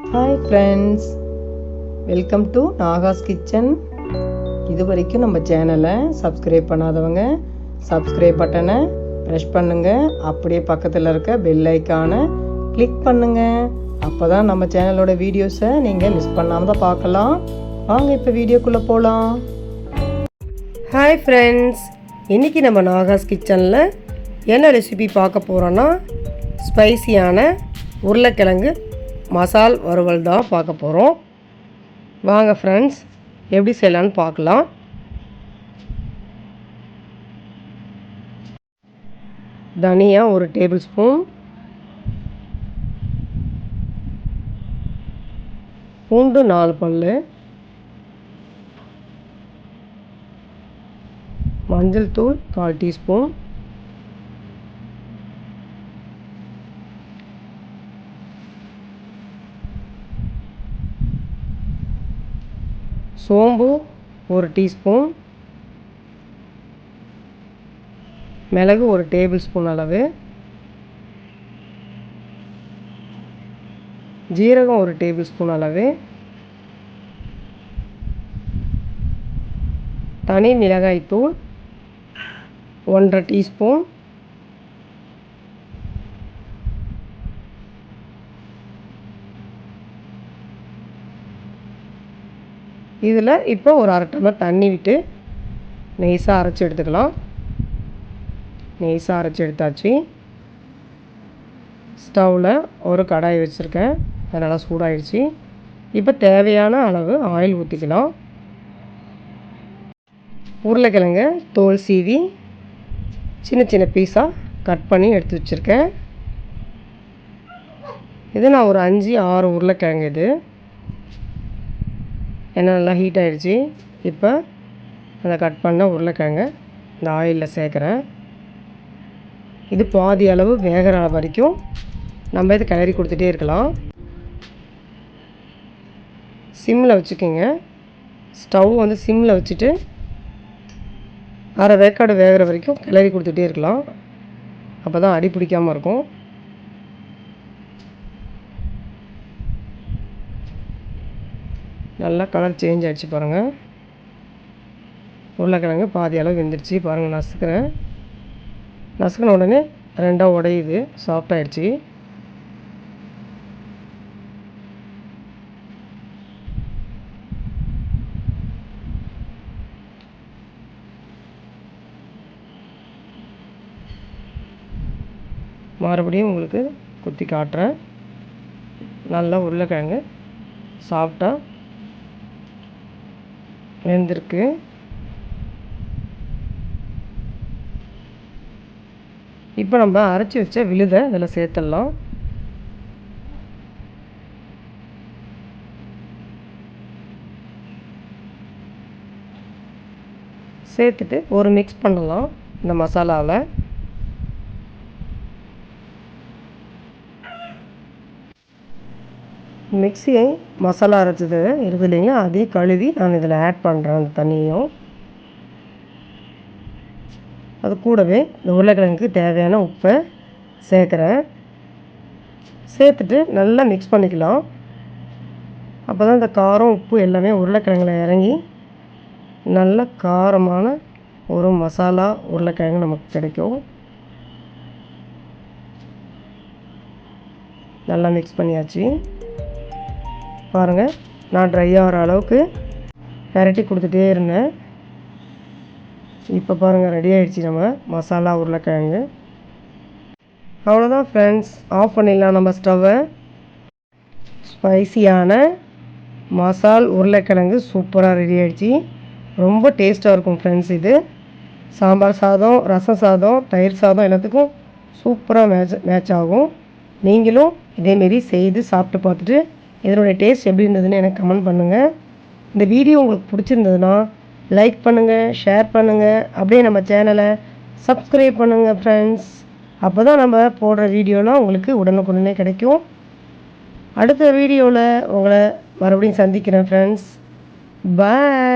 Hi friends welcome to Naga's kitchen இது வரைக்கும் நம்ம சேனலை சப்ஸ்கிரைப் பண்ணாதவங்க சப்ஸ்கிரைப் பட்டனை ப்ரெஷ் பண்ணுங்கள் அப்படியே பக்கத்தில் இருக்க பெல் ஐக்கானை கிளிக் பண்ணுங்கள் அப்போ தான் நம்ம சேனலோட வீடியோஸை நீங்கள் மிஸ் பண்ணாமல் தான் பார்க்கலாம். வாங்க இப்போ வீடியோக்குள்ளே போகலாம் ஹாய் ஃப்ரெண்ட்ஸ் இன்றைக்கி நம்ம நாகாஸ் கிச்சனில் என்ன ரெசிபி பார்க்க போகிறோன்னா ஸ்பைசியான உருளைக்கிழங்கு மசால் வறுவல் தான் பார்க்க போகிறோம் வாங்க ஃப்ரெண்ட்ஸ் எப்படி செய்யலான்னு பார்க்கலாம். தனியா ஒரு டேபிள் ஸ்பூன் பூண்டு நாலு பல் மஞ்சள் தூள் கால் டீஸ்பூன். சோம்பு ஒரு டீஸ்பூன். மிளகு ஒரு டேபிள் ஸ்பூன் அளவு. ஜீரகம் ஒரு டேபிள் ஸ்பூன் அளவு. தனி மிளகாய்த்தூள் ஒன்றரை டீஸ்பூன். இதில் இப்போ ஒரு அரை டம்ளர் தண்ணி விட்டு நெய்ஸாக அரைச்சி எடுத்துக்கலாம். நெய்ஸாக அரைச்சி எடுத்தாச்சு. ஸ்டவ்வில் ஒரு கடாய் வச்சுருக்கேன். அது நல்லா சூடாயிடுச்சு. இப்போ தேவையான அளவு ஆயில் ஊற்றிக்கலாம் உருளைக்கிழங்க தோல் சீவி சின்ன சின்ன பீஸாக கட் பண்ணி எடுத்து வச்சுருக்கேன். இது நான் ஒரு அஞ்சு ஆறு உருளைக்கிழங்கு இது. எண்ணெய் நல்லா ஹீட் ஆகிடுச்சி இப்போ அந்த கட் பண்ண உருளைக்கிழங்க இந்த ஆயிலில் சேர்க்குறேன். இது பாதி அளவு வேகிற வரைக்கும் நம்ம இதை கிளறி கொடுத்துட்டே இருக்கலாம். சிம்மில் வச்சுக்கோங்க. ஸ்டவ் வந்து சிம்மில் வச்சுட்டு அரை வேக்காடு வேகிற வரைக்கும் கிளறி கொடுத்துட்டே இருக்கலாம். அப்போ தான் அடி பிடிக்காமல் இருக்கும். நல்லா கலர் சேஞ்ச் ஆகிடுச்சு பாருங்கள் உருளைக்கிழங்கு பாதி அளவு வெந்துடுச்சு பாருங்கள் நசுக்கிறேன். நசுக்கின உடனே ரெண்டாக உடையுது. சாஃப்டாகிடுச்சு மறுபடியும் உங்களுக்கு குத்தி காட்டுறேன். நல்லா உருளைக்கிழங்கு சாஃப்டாக வெந்திருக்கு. இப்போ நம்ம அரைச்சி வச்ச விழுதை அதில் சேர்த்துடலாம். சேர்த்துட்டு ஒரு மிக்ஸ் பண்ணலாம் இந்த மசாலாவில் மிக்சியை மசாலா அரைச்சது இருக்குது இல்லைங்களா அதையும் கழுவி நான் இதில் ஆட் பண்ணுறேன் அந்த தண்ணியும் அது கூடவே இந்த உருளைக்கிழங்குக்கு தேவையான உப்பை சேர்க்குறேன். சேர்த்துட்டு நல்லா மிக்ஸ் பண்ணிக்கலாம். அப்போ தான் இந்த காரம் உப்பு எல்லாமே உருளைக்கிழங்குல இறங்கி நல்ல காரமான ஒரு மசாலா உருளைக்கிழங்கு நமக்கு கிடைக்கும். நல்லா மிக்ஸ் பண்ணியாச்சு. பாருங்கள் நான் ட்ரை ஆகிற அளவுக்கு பெரட்டி கொடுத்துட்டே இருந்தேன். இப்போ பாருங்கள் ரெடி ஆகிடுச்சி நம்ம மசாலா உருளைக்கிழங்கு. அவ்வளோதான் ஃப்ரெண்ட்ஸ் ஆஃப் பண்ணிடலாம் நம்ம ஸ்டவ்வை ஸ்பைசியான மசால் உருளைக்கிழங்கு சூப்பராக ரெடி ஆகிடுச்சி ரொம்ப டேஸ்ட்டாக இருக்கும் ஃப்ரெண்ட்ஸ் இது. சாம்பார் சாதம் ரசம் சாதம் தயிர் சாதம் எல்லாத்துக்கும் சூப்பராக மேட்ச் மேட்ச் ஆகும். நீங்களும் இதேமாரி செய்து சாப்பிட்டு பார்த்துட்டு இதனுடைய டேஸ்ட் எப்படி இருந்ததுன்னு எனக்கு கமெண்ட் பண்ணுங்கள் இந்த வீடியோ உங்களுக்கு பிடிச்சிருந்ததுன்னா லைக் பண்ணுங்கள் ஷேர் பண்ணுங்கள் அப்படியே நம்ம சேனலை சப்ஸ்கிரைப் பண்ணுங்கள் ஃப்ரெண்ட்ஸ் அப்போ தான் நம்ம போடுற வீடியோலாம் உங்களுக்கு உடனுக்குடனே கிடைக்கும். அடுத்த வீடியோவில் உங்களை மறுபடியும் சந்திக்கிறேன் ஃப்ரெண்ட்ஸ் பாய்